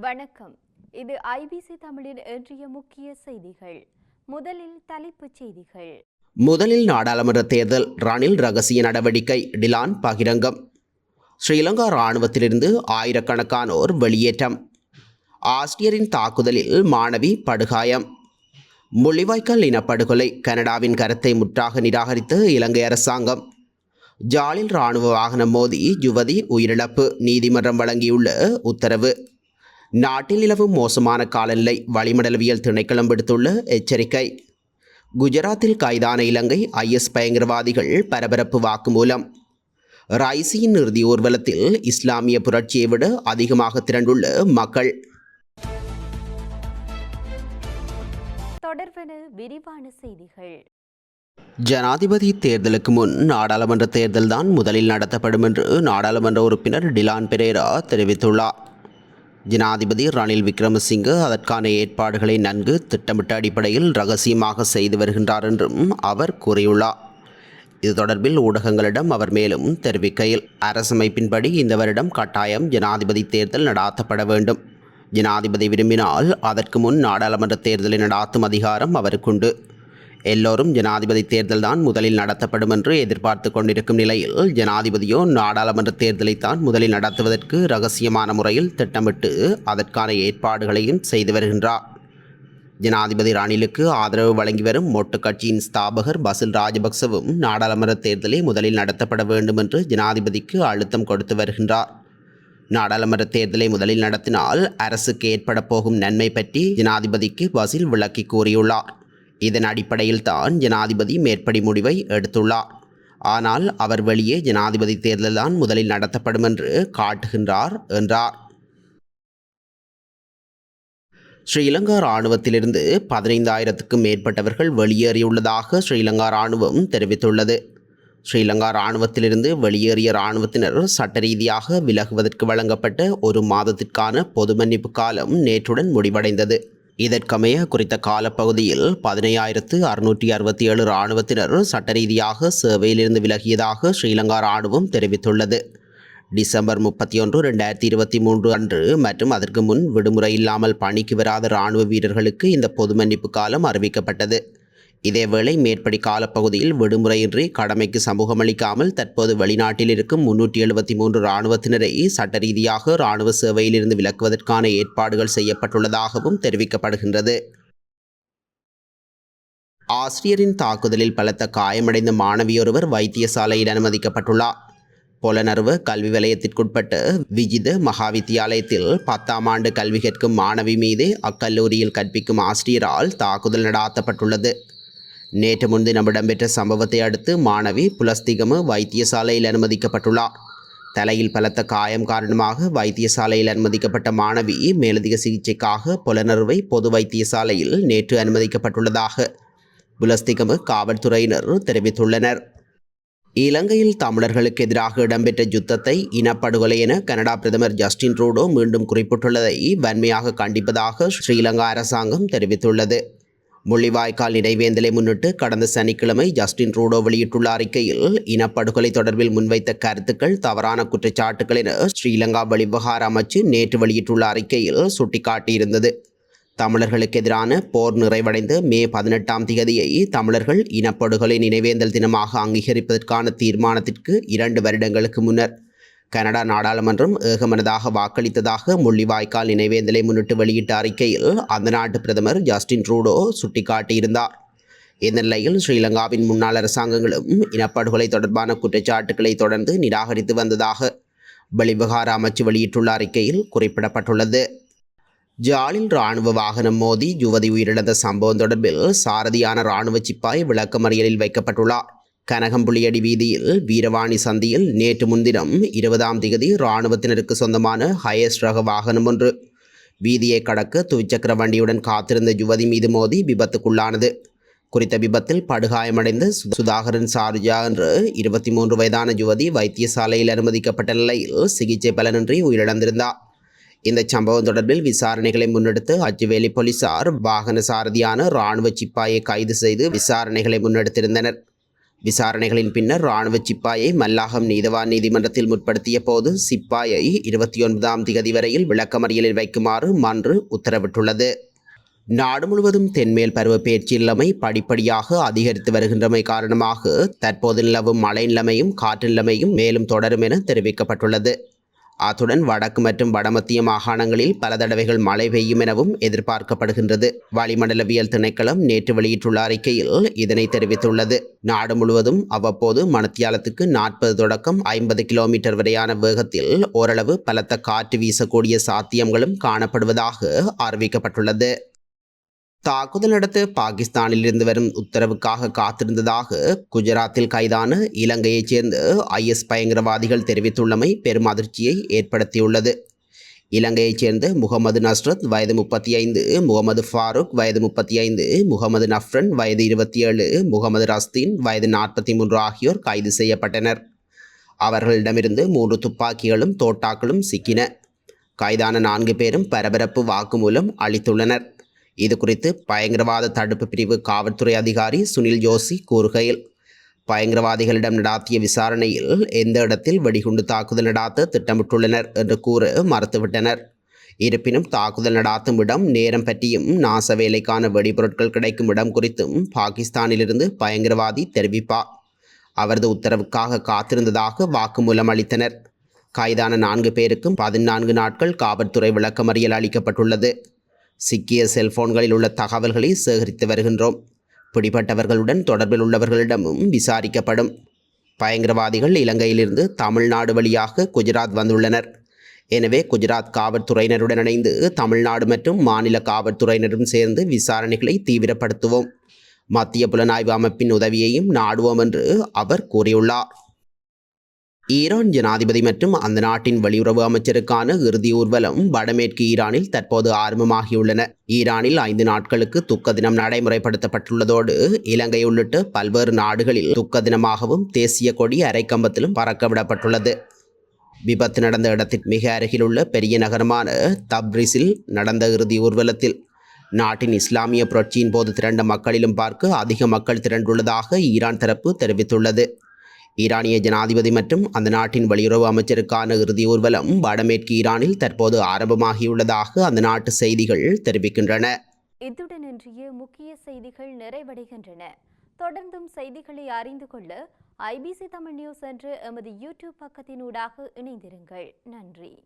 வணக்கம். இது ஐபிசி தமிழின் இன்றைய முக்கிய செய்திகள். முதலில் தலைப்புச் செய்திகள். முதலில் நாடாளுமன்ற தேர்தல் ரணில் ரகசிய நடவடிக்கை டிலான் பகிரங்கம். ஸ்ரீலங்கா இராணுவத்திலிருந்து ஆயிரக்கணக்கானோர் வெளியேற்றம். ஆசிரியரின் தாக்குதலில் மாணவி படுகாயம். முள்ளிவாய்க்கால் இனப்படுகொலை கனடாவின் கருத்தை முற்றாக நிராகரித்து இலங்கை அரசாங்கம். ஜாலில் இராணுவ வாகனம் மோதி யுவதி உயிரிழப்பு நீதிமன்றம் வழங்கியுள்ள உத்தரவு. நாட்டில் நிலவும் மோசமான காலநிலை வளிமண்டலவியல் திணைக்களம் விடுத்துள்ள எச்சரிக்கை. குஜராத்தில் கைதான இலங்கை ஐஎஸ் பயங்கரவாதிகள் பரபரப்பு வாக்குமூலம். ரைசியின் இறுதி ஊர்வலத்தில் இஸ்லாமிய புரட்சியை விட அதிகமாக திரண்டுள்ள மக்கள். விரிவான செய்திகள். ஜனாதிபதி தேர்தலுக்கு முன் நாடாளுமன்ற தேர்தல்தான் முதலில் நடத்தப்படும் என்று நாடாளுமன்ற உறுப்பினர் டிலான் பெரேரா தெரிவித்துள்ளார். ஜனாதிபதி ரணில் விக்ரமசிங்க அதற்கான ஏற்பாடுகளை நன்கு திட்டமிட்ட அடிப்படையில் ரகசியமாக செய்து வருகின்றார் என்றும் அவர் கூறியுள்ளார். இது தொடர்பில் ஊடகங்களிடம் அவர் மேலும் தெரிவிக்கையில் அரசமைப்பின்படி இந்த வருடம் கட்டாயம் ஜனாதிபதி தேர்தல் நடாத்தப்பட வேண்டும். ஜனாதிபதி விரும்பினால் அதற்கு முன் நாடாளுமன்ற தேர்தலை நடாத்தும் அதிகாரம் அவருக்குண்டு எல்லோரும் ஜனாதிபதி தேர்தல்தான் முதலில் நடத்தப்படும் என்று எதிர்பார்த்து கொண்டிருக்கும் நிலையில் ஜனாதிபதியோ நாடாளுமன்ற தேர்தலைத்தான் முதலில் நடத்துவதற்கு ரகசியமான முறையில் திட்டமிட்டு அதற்கான ஏற்பாடுகளையும் செய்து வருகின்றார். ஜனாதிபதி ரணிலுக்கு ஆதரவு வழங்கி வரும் மொட்டு கட்சியின் ஸ்தாபகர் பசில் ராஜபக்சவும் நாடாளுமன்ற தேர்தலை முதலில் நடத்தப்பட வேண்டும் என்று ஜனாதிபதிக்கு அழுத்தம் கொடுத்து வருகின்றார். நாடாளுமன்ற தேர்தலை முதலில் நடத்தினால் அரசுக்கு ஏற்பட போகும் நன்மை பற்றி ஜனாதிபதிக்கு பசில் விளக்கி கூறியுள்ளார். இதன் அடிப்படையில் தான் ஜனாதிபதி மேற்படி முடிவை எடுத்துள்ளார். ஆனால் அவர் வெளியே ஜனாதிபதி தேர்தல்தான் முதலில் நடத்தப்படும் என்று காட்டுகின்றார் என்றார். ஸ்ரீலங்கா இராணுவத்திலிருந்து பதினைந்தாயிரத்துக்கும் மேற்பட்டவர்கள் வெளியேறியுள்ளதாக ஸ்ரீலங்கா இராணுவம் தெரிவித்துள்ளது. ஸ்ரீலங்கா இராணுவத்திலிருந்து வெளியேறிய இராணுவத்தினர் சட்ட ரீதியாக விலகுவதற்கு வழங்கப்பட்ட ஒரு மாதத்திற்கான பொது மன்னிப்பு காலம் நேற்றுடன் முடிவடைந்தது. இதற்கமைய குறித்த காலப்பகுதியில் பதினையாயிரத்து அறுநூற்றி அறுபத்தி ஏழு இராணுவத்தினர் சட்டரீதியாக சேவையிலிருந்து விலகியதாக ஸ்ரீலங்கா இராணுவம் தெரிவித்துள்ளது. டிசம்பர் முப்பத்தி ஒன்று ரெண்டாயிரத்தி இருபத்தி மூன்று அன்று மற்றும் அதற்கு முன் விடுமுறை இல்லாமல் பணிக்கு வராத இராணுவ வீரர்களுக்கு இந்த பொது மன்னிப்பு காலம் அறிவிக்கப்பட்டது. இதேவேளை மேற்படி காலப்பகுதியில் விடுமுறையின்றி கடமைக்கு சமூகமளிக்காமல் தற்போது வெளிநாட்டில் இருக்கும் முன்னூற்றி எழுபத்தி மூன்று இராணுவத்தினரை சட்ட ரீதியாக இராணுவ சேவையிலிருந்து விலக்குவதற்கான ஏற்பாடுகள் செய்யப்பட்டுள்ளதாகவும் தெரிவிக்கப்படுகின்றது. ஆசிரியரின் தாக்குதலில் பலத்த காயமடைந்த மாணவியொருவர் வைத்தியசாலையில் அனுமதிக்கப்பட்டுள்ளார். புலனர்வு கல்வி வலயத்திற்குட்பட்ட விஜித மகாவித்தியாலயத்தில் பத்தாம் ஆண்டு கல்வி கற்கும் மாணவி மீது அக்கல்லூரியில் கற்பிக்கும் ஆசிரியரால் தாக்குதல் நடாத்தப்பட்டுள்ளது. நேற்று முன்தினம் இடம்பெற்ற சம்பவத்தை அடுத்து மாணவி புலஸ்திகம வைத்தியசாலையில் அனுமதிக்கப்பட்டுள்ளார். தலையில் பலத்த காயம் காரணமாக வைத்தியசாலையில் அனுமதிக்கப்பட்ட மாணவி மேலதிக சிகிச்சைக்காக புலனறுவை பொது வைத்தியசாலையில் நேற்று அனுமதிக்கப்பட்டுள்ளதாக புலஸ்திகம காவல்துறையினர் தெரிவித்துள்ளனர். இலங்கையில் தமிழர்களுக்கு எதிராக இடம்பெற்ற யுத்தத்தை இனப்படுகொலை என கனடா பிரதமர் ஜஸ்டின் ட்ரூடோ மீண்டும் குறிப்பிட்டுள்ளதை வன்மையாக கண்டிப்பதாக ஸ்ரீலங்கா அரசாங்கம் தெரிவித்துள்ளது. முள்ளிவாய்க்கால் நினைவேந்தலை முன்னிட்டு கடந்த சனிக்கிழமை ஜஸ்டின் ரூடோ வெளியிட்டுள்ள அறிக்கையில் இனப்படுகொலை தொடர்பில் முன்வைத்த கருத்துக்கள் தவறான குற்றச்சாட்டுகள் என ஸ்ரீலங்கா வெளிவகார அமைச்சு நேற்று வெளியிட்டுள்ள அறிக்கையில் சுட்டிக்காட்டியிருந்தது. தமிழர்களுக்கு எதிரான போர் நிறைவடைந்து மே பதினெட்டாம் தேதியை தமிழர்கள் இனப்படுகொலை நினைவேந்தல் தினமாக அங்கீகரிப்பதற்கான தீர்மானத்திற்கு இரண்டு வருடங்களுக்கு முன்னர் கனடா நாடாளுமன்றம் ஏகமனதாக வாக்களித்ததாக முள்ளிவாய்க்கால் நினைவேந்தலை முன்னிட்டு வெளியிட்ட அறிக்கையில் அந்த நாட்டு பிரதமர் ஜஸ்டின் ட்ரூடோ சுட்டிக்காட்டியிருந்தார். இந்த நிலையில் ஸ்ரீலங்காவின் முன்னாள் அரசாங்கங்களும் இனப்படுகொலை தொடர்பான குற்றச்சாட்டுக்களை தொடர்ந்து நிராகரித்து வந்ததாக வெளிவிகார அமைச்சு வெளியிட்டுள்ள அறிக்கையில் குறிப்பிடப்பட்டுள்ளது. ஜாலில் இராணுவ வாகனம் மோதி யுவதி உயிரிழந்த சம்பவம் தொடர்பில் சாரதியான இராணுவ சிப்பாய் விளக்கமறியலில் வைக்கப்பட்டுள்ளார். கனகம்புளியடி வீதியில் வீரவாணி சந்தியில் நேற்று முன்தினம் இருபதாம் திகதி இராணுவத்தினருக்கு சொந்தமான ஹயஸ்ட் ரக வாகனம் ஒன்று. வீதியை கடக்க துவிச்சக்கர வண்டியுடன் காத்திருந்த யுவதி மீது மோதி விபத்துக்குள்ளானது. குறித்த விபத்தில் படுகாயமடைந்த சுதாகரன் சாருஜா என்று இருபத்தி மூன்று வயதான யுவதி வைத்தியசாலையில் அனுமதிக்கப்பட்ட நிலையில் சிகிச்சை பலனின்றி உயிரிழந்திருந்தார் இந்த சம்பவம் தொடர்பில் விசாரணைகளை முன்னெடுத்து அச்சுவேலி போலீசார் வாகன சாரதியான இராணுவ சிப்பாயை கைது செய்து விசாரணைகளை முன்னெடுத்திருந்தனர். விசாரணைகளின் பின்னர் ராணுவ சிப்பாயை மல்லாகம் நீதவான் நீதிமன்றத்தில் முற்படுத்திய போது சிப்பாயை இருபத்தி ஒன்பதாம் திகதி வரையில் விளக்கமறியலில் வைக்குமாறு மன்று உத்தரவிட்டுள்ளது. நாடு முழுவதும் தென்மேல் பருவ பேச்சில்லமை படிப்படியாக அதிகரித்து வருகின்றமை காரணமாக தற்போது நிலவும் மழை நிலைமையும் காற்று நிலைமையும் மேலும் தொடரும் என தெரிவிக்கப்பட்டுள்ளது. அத்துடன் வடக்கு மற்றும் வடமத்திய மாகாணங்களில் பல தடவைகள் மழை பெய்யும் எனவும் எதிர்பார்க்கப்படுகின்றது. வளிமண்டலவியல் திணைக்களம் நேற்று வெளியிட்டுள்ள அறிக்கையில் இதனை தெரிவித்துள்ளது. நாடு முழுவதும் அவ்வப்போது மணத்தியாலத்துக்கு நாற்பது தொடக்கம் ஐம்பது கிலோமீட்டர் வரையான வேகத்தில் ஓரளவு பலத்த காற்று வீசக்கூடிய சாத்தியங்களும் காணப்படுவதாக அறிவிக்கப்பட்டுள்ளது. தாக்குதல் நடத்த பாகிஸ்தானில் இருந்து வரும் உத்தரவுக்காக காத்திருந்ததாக குஜராத்தில் கைதான இலங்கையைச் சேர்ந்த ஐஎஸ் பயங்கரவாதிகள் தெரிவித்துள்ளமை பெரும் அதிர்ச்சியை ஏற்படுத்தியுள்ளது. இலங்கையைச் சேர்ந்த முகமது நஸ்ரத் வயது முப்பத்தி ஐந்து முகமது ஃபாரூக் வயது முப்பத்தி ஐந்து முகமது நஃப்ரன் வயது இருபத்தி ஏழு முகமது ரஸ்தீன் வயது நாற்பத்தி மூன்று ஆகியோர் கைது செய்யப்பட்டனர். அவர்களிடமிருந்து மூன்று துப்பாக்கிகளும் தோட்டாக்களும் சிக்கின. கைதான நான்கு பேரும் பரபரப்பு வாக்குமூலம் அளித்துள்ளனர். இது குறித்து பயங்கரவாத தடுப்பு பிரிவு காவல்துறை அதிகாரி சுனில் ஜோஷி கூறுகையில் பயங்கரவாதிகளிடம் நடாத்திய விசாரணையில் எந்த இடத்தில் வெடிகுண்டு தாக்குதல் நடாத்த திட்டமிட்டுள்ளனர் என்று கூற மறுத்துவிட்டனர். இருப்பினும் தாக்குதல் நடாத்தும் இடம் நேரம் பற்றியும் நாச வேலைக்கான வெடிபொருட்கள் கிடைக்கும் இடம் குறித்தும் பாகிஸ்தானிலிருந்து பயங்கரவாதி தெரிவிப்பார் அவரது உத்தரவுக்காக காத்திருந்ததாக வாக்குமூலம் அளித்தனர். கைதான நான்கு பேருக்கும் பதினான்கு நாட்கள் காவல்துறை விளக்கமறியல் அளிக்கப்பட்டுள்ளது. சிக்கிய செல்போன்களில் உள்ள தகவல்களை சேகரித்து வருகின்றோம். பிடிபட்டவர்களுடன் தொடர்பில் உள்ளவர்களிடமும் விசாரிக்கப்படும். பயங்கரவாதிகள் இலங்கையிலிருந்து தமிழ்நாடு வழியாக குஜராத் வந்துள்ளனர். எனவே குஜராத் காவல்துறையினருடன் இணைந்து தமிழ்நாடு மற்றும் மாநில காவல்துறையினரும் சேர்ந்து விசாரணைகளை தீவிரப்படுத்துவோம். மத்திய புலனாய்வு அமைப்பின் உதவியையும் நாடுவோம் என்று அவர் கூறியுள்ளார். ஈரான் ஜனாதிபதி மற்றும் அந்த நாட்டின் வெளியுறவு அமைச்சருக்கான இறுதி ஊர்வலம் வடமேற்கு ஈரானில் தற்போது ஆரம்பமாகியுள்ளன. ஈரானில் ஐந்து நாட்களுக்கு துக்க தினம் நடைமுறைப்படுத்தப்பட்டுள்ளதோடு இலங்கை உள்ளிட்ட பல்வேறு நாடுகளில் துக்க தினமாகவும் தேசிய கொடி அரைக்கம்பத்திலும் பறக்க விடப்பட்டுள்ளது விபத்து நடந்த இடத்திற்கு மிக அருகிலுள்ள பெரிய நகரமான தப்ரிஸில் நடந்த இறுதி ஊர்வலத்தில் நாட்டின் இஸ்லாமிய புரட்சியின் போது திரண்ட மக்களிலும் பார்க்க அதிக மக்கள் திரண்டுள்ளதாக ஈரான் தரப்பு தெரிவித்துள்ளது. ஈரானிய ஜனாதிபதி மற்றும் அந்த நாட்டின் வெளியுறவு அமைச்சருக்கான இறுதி ஊர்வலம் வடமேற்கு ஈரானில் தற்போது ஆரம்பமாகியுள்ளதாக அந்த நாட்டு செய்திகள் தெரிவிக்கின்றன. இத்துடன் இன்றைய முக்கிய செய்திகள் நிறைவடைகின்றன. தொடர்ந்தும் செய்திகளை அறிந்து கொள்ள ஐபிசி தமிழ் நியூஸ் என்று எமது யூடியூப் பக்கத்தினூடாக இணைந்திருங்கள். நன்றி.